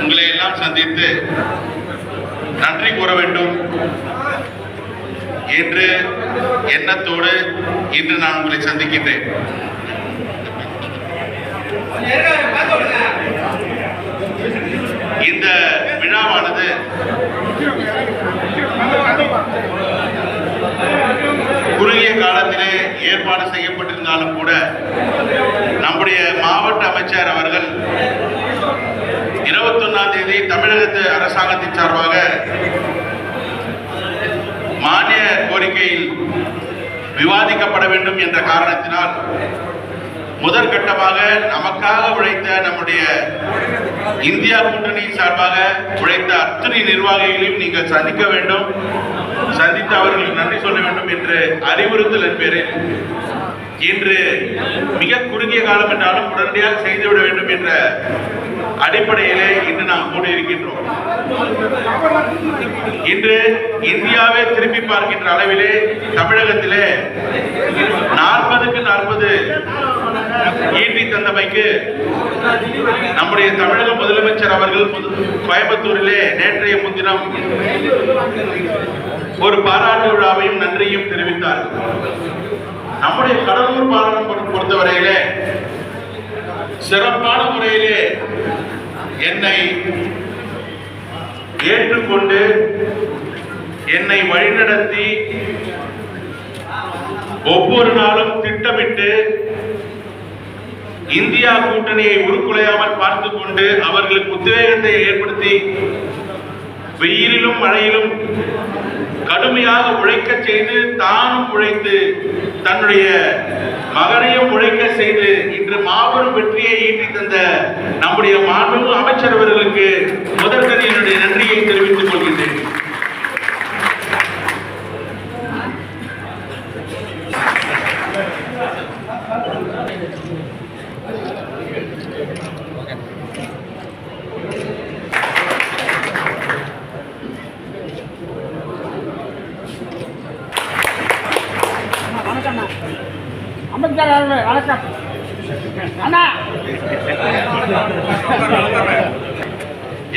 உங்களை எல்லாம் சந்தித்து நன்றி கூற வேண்டும். என்று எண்ணத்தோடு இன்று நான் உங்களை சந்திக்கின்றேன். இந்த விழாவானது குறுகிய காலத்திலே ஏற்பாடு செய்யப்பட்டிருந்தாலும் கூட நம்முடைய மாவட்ட அமைச்சர் அவர்கள் இருபத்தொன்னாம் தேதி தமிழகத்து அரசாங்கத்தின் சார்பாக மானிய கோரிக்கையில் விவாதிக்கப்பட வேண்டும் என்ற காரணத்தினால் முதற்கட்டமாக நமக்காக உழைத்த நம்முடைய இந்தியா கூட்டணியின் சார்பாக உழைத்த அத்தனை நிர்வாகிகளையும் நீங்கள் சந்திக்க வேண்டும். சந்தித்து அவர்களுக்கு நன்றி சொல்ல வேண்டும் என்று அறிவுறுத்தல் பேரில் இன்று மிக குறுகிய காலம் என்றாலும் உடனடியாக செய்துவிட வேண்டும் என்ற அடிப்படையிலே இன்று நாம் கூடியிருக்கின்றோம் இன்று இந்தியாவை திரும்பி பார்க்கின்ற அளவிலே தமிழகத்திலே நாற்பதுக்கு நாற்பது ஈட்டி தந்தமைக்கு நம்முடைய தமிழக முதலமைச்சர் அவர்கள் கோயம்புத்தூரிலே நேற்றைய முன்தினம் ஒரு பாராட்டு விழாவையும் நன்றியும் தெரிவித்தார்கள். நம்முடைய கடலூர் பாராளுமன்றம் பொறுத்தவரையிலே சிறப்பான முறையிலே என்னை ஏற்றுக்கொண்டு என்னை வழிநடத்தி ஒவ்வொரு நாளும் திட்டமிட்டு இந்தியா கூட்டணியை உருக்குலையாமல் பார்த்து கொண்டு அவர்களுக்கு உத்வேகத்தை ஏற்படுத்தி வெயிலிலும் மழையிலும் கடுமையாக உழைக்க செய்து தானும் உழைத்து தன்னுடைய மகனையும் உழைக்க செய்து இன்று மாபெரும் வெற்றியை ஈட்டி தந்த நம்முடைய மாண்பு அமைச்சர் அவர்களுக்கு முதற்கன் என்னுடைய நன்றியை தெரிவித்துக் கொள்கின்றேன் வணக்கம் அண்ணா அம்பேத்கர் வணக்கம் அண்ணா.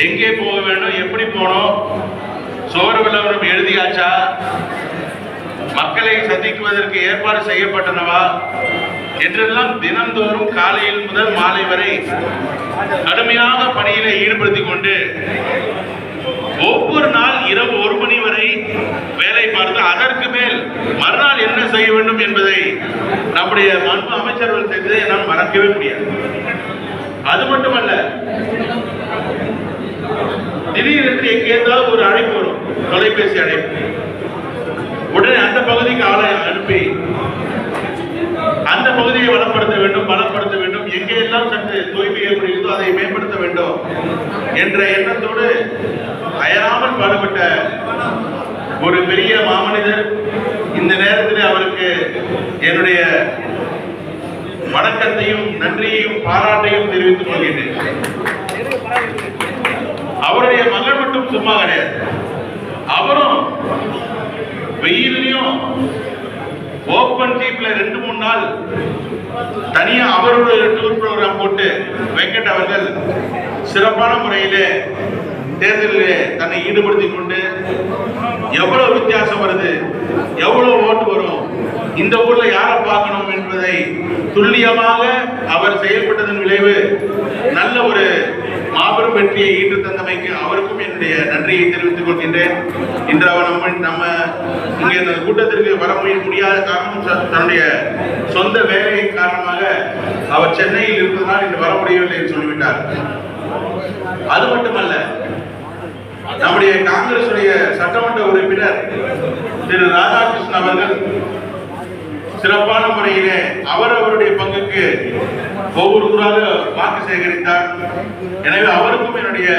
எங்கே போக வேண்டும்? எப்படி போகணும்? சோறு விளம்பரம் எழுதியாச்சா? மக்களை சந்திக்குவதற்கு ஏற்பாடு செய்யப்பட்டனவா? என்றெல்லாம் தினந்தோறும் காலையில் முதல் மாலை வரை கடுமையாக பணியில ஈடுபடுத்திக் கொண்டு ஒவ்வொரு நாள் இரவு ஒரு மணி வரை வேலை பார்த்து அதற்கு மேல் மறுநாள் என்ன செய்ய வேண்டும் என்பதை நம்முடைய மன்பு அமைச்சர்கள் செய்ததை என்னால் மறக்கவே முடியாது. அது மட்டுமல்ல திடீரென்று எங்கேயாவது ஒரு அழைப்பு வரும் தொலைபேசி அழைப்பு. உடனே அந்த பகுதிக்கு ஆலயம் அனுப்பி பகுதியை வளப்படுத்த வேண்டும் பலப்படுத்த வேண்டும். எங்கெல்லாம் சற்று தூய்மை ஏற்படுகிறதோ அதை மேம்படுத்த வேண்டும் என்ற எண்ணத்தோடு அயராமல் பாடுபட்ட ஒரு பெரிய மாமனிதர் இந்த நேரத்தில் அவருக்கு என்னுடைய வணக்கத்தையும் நன்றியையும் பாராட்டையும் தெரிவித்துக் கொள்கிறேன் அவருடைய மகள் மட்டும் சும்மா கிடையாது. அவரும் வெயிலையும் ஓப்பன் டீப்ல ரெண்டு மூணு நாள் தனியா அவருடைய டூர் ப்ரோக்ராம் போட்டு வெங்கட் அவர்கள் சிறப்பான முறையிலே தேர்தலிலே தன்னை ஈடுபடுத்திக் கொண்டு எவ்வளவு வித்தியாசம் வருது எவ்வளவு ஓட்டு வரும் இந்த ஊர்ல யாரை பார்க்கணும் என்பதை துல்லியமாக அவர் செயல்பட்டதன் விளைவு நல்ல ஒரு மாபெரும் வெற்றியை ஈட்டு தந்தமைக்கு அவருக்கும் என்னுடைய நன்றியை தெரிவித்துக் கொள்கின்றேன். இன்று அவர் நம்ம நம்ம இங்கே இந்த கூட்டத்திற்கு வர முடிய- முடியாத காரணம் தன்னுடைய சொந்த வேலையின் காரணமாக அவர் சென்னையில் இருப்பதனால் இன்று வர முடியவில்லை என்று சொல்லிவிட்டார். அது மட்டுமல்ல நம்முடைய காங்கிரசுடைய சட்டமன்ற உறுப்பினர் திரு ராதாகிருஷ்ணன் அவர்கள் சிறப்பான முறையிலே அவர் அவருடைய பங்குக்கு ஒவ்வொரு ஊராக வாக்கு சேகரித்தார். எனவே அவருக்கும் என்னுடைய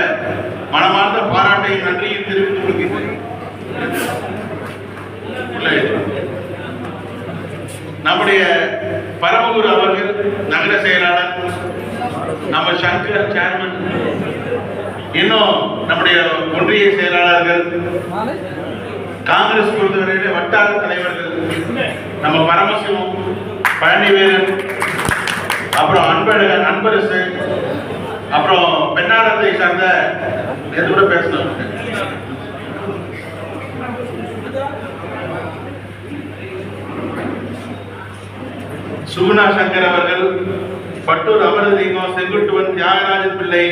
மனமார்ந்த பாராட்டை நன்றியை தெரிவித்துக் கொள்கிறேன் நம்முடைய பரமகுரு அவர்கள் நகர செயலாளர் நம்ம சங்கர் சேர்மன் இன்னும் நம்முடைய ஒன்றிய செயலாளர்கள் காங்கிரஸ் பொறுத்தவரையிலே வட்டார தலைவர்கள் நம்ம பரமசிவம் பழனிவேலன் அப்புறம் அன்பர் அன்பரசு அப்புறம் பெண்ணாரத்தை சார்ந்த எது கூட பேசணும் சுகுணா சங்கர் அவர்கள் பட்டூர் அமரலிங்கம் செங்குட்டுவன் தியாகராஜன் பிள்ளை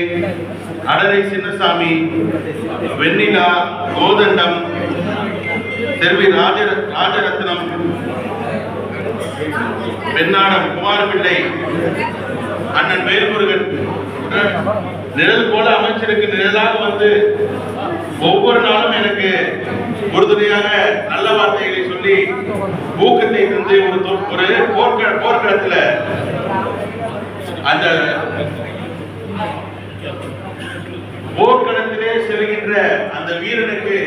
அடரை சின்னசாமி வெண்ணிலா கோதண்டம் செல்வி ராஜ ராஜரத்னம் பெண்ணாடம் குமார் பிள்ளை அண்ணன் வேல்முருகன் நிழல் போல அமைச்சருக்கு நிழலாக வந்து ஒவ்வொரு நாளும் எனக்கு உறுதுணையாக நல்ல வார்த்தைகளை சொல்லி ஊக்கத்தை தந்து ஒரு ஒரு போர்க்க போர்க்களத்துல அந்த போர்க்களத்திலே செல்கின்ற அந்த வீரனுக்கு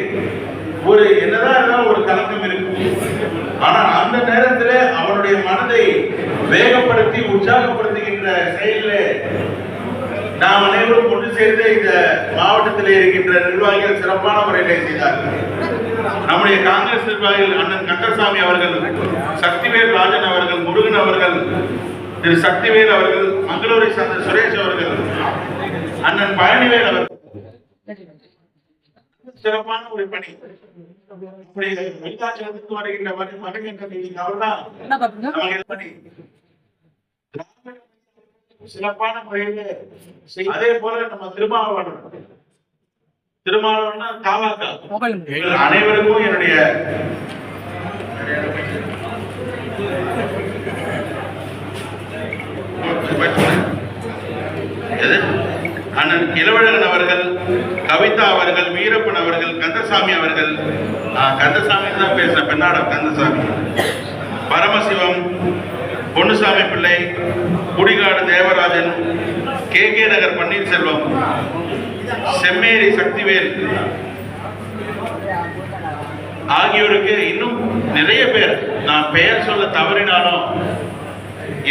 ஒரு என்னதான் இருந்தாலும் ஒரு கலக்கம் இருக்கும். ஆனால் அந்த நேரத்தில் வேகப்படுத்தி உற்சாகப்படுத்துகின்ற செயலில் நாம் அனைவரும் ஒன்று சேர்ந்து இந்த மாவட்டத்தில் இருக்கின்ற நிர்வாகிகள் சிறப்பான முறையிலே செய்தார்கள். நம்முடைய காங்கிரஸ் நிர்வாகிகள் அண்ணன் கந்தசாமி அவர்கள் சக்திவேல் ராஜன் அவர்கள் முருகன் அவர்கள் திரு சக்திவேல் அவர்கள் மங்களூரை சார்ந்த சுரேஷ் அவர்கள் அண்ணன் பழனிவேல் அவர்கள். சிறப்பான ஒரு பணி விருத்தாச்சலத்துக்கு வருகின்ற வரு- வருகின்ற சிறப்பான முறையில அதே போல நம்ம திருமாவளவன். திருமாவளவன் தாவாக்கா அனைவருக்கும் என்னுடைய? அண்ணன் இளவழகன் அவர்கள் கவிதா அவர்கள் வீரப்பன் அவர்கள் கந்தசாமி அவர்கள். கந்தசாமி தான் பேசுறேன் பெண்ணாடம் கந்தசாமி. பரமசிவம் பொன்னுசாமி பிள்ளை குடிகாடு தேவராஜன் கே கே நகர் பன்னீர்செல்வம் செம்மேரி சக்திவேல் ஆகியோருக்கு இன்னும் நிறைய பேர். நான் பெயர் சொல்ல தவறினாலும்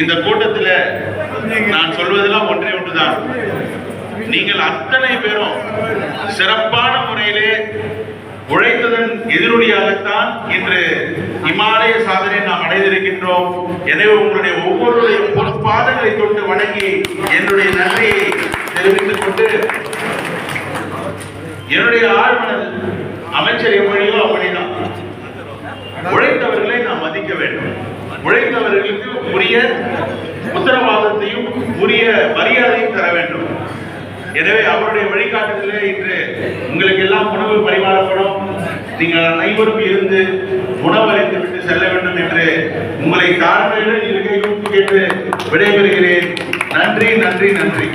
இந்த கூட்டத்தில் நான் சொல்வதெல்லாம் ஒன்றே ஒன்றுதான். நீங்கள் அத்தனை பேரும் சிறப்பான முறையிலே உழைத்ததன் எதிரொலியாகத்தான் இன்று இமாலய சாதனை நாம் அடைந்திருக்கின்றோம். எனவே உங்களுடைய ஒவ்வொருடைய பாதங்களை தொட்டு வணங்கி என்னுடைய நன்றியை தெரிவித்துக் கொண்டு என்னுடைய ஆழ்மனல் அமைச்சர் எப்படியோ அப்படிதான் உழைத்தவர்களை நாம் மதிக்க வேண்டும். உழைத்தவர்களுக்கு உரிய உத்தரவாதத்தையும் உரிய மரியாதையும் தர வேண்டும். எனவே அவருடைய வழிகாட்டுதலே இன்று உங்களுக்கு எல்லாம் உணவு பரிமாறப்படும். நீங்கள் அனைவரும் இருந்து உணவளித்து விட்டு செல்ல வேண்டும் என்று உங்களை தாழ்மையுடன் இருக்கை கேட்டு விடைபெறுகிறேன். நன்றி நன்றி நன்றி.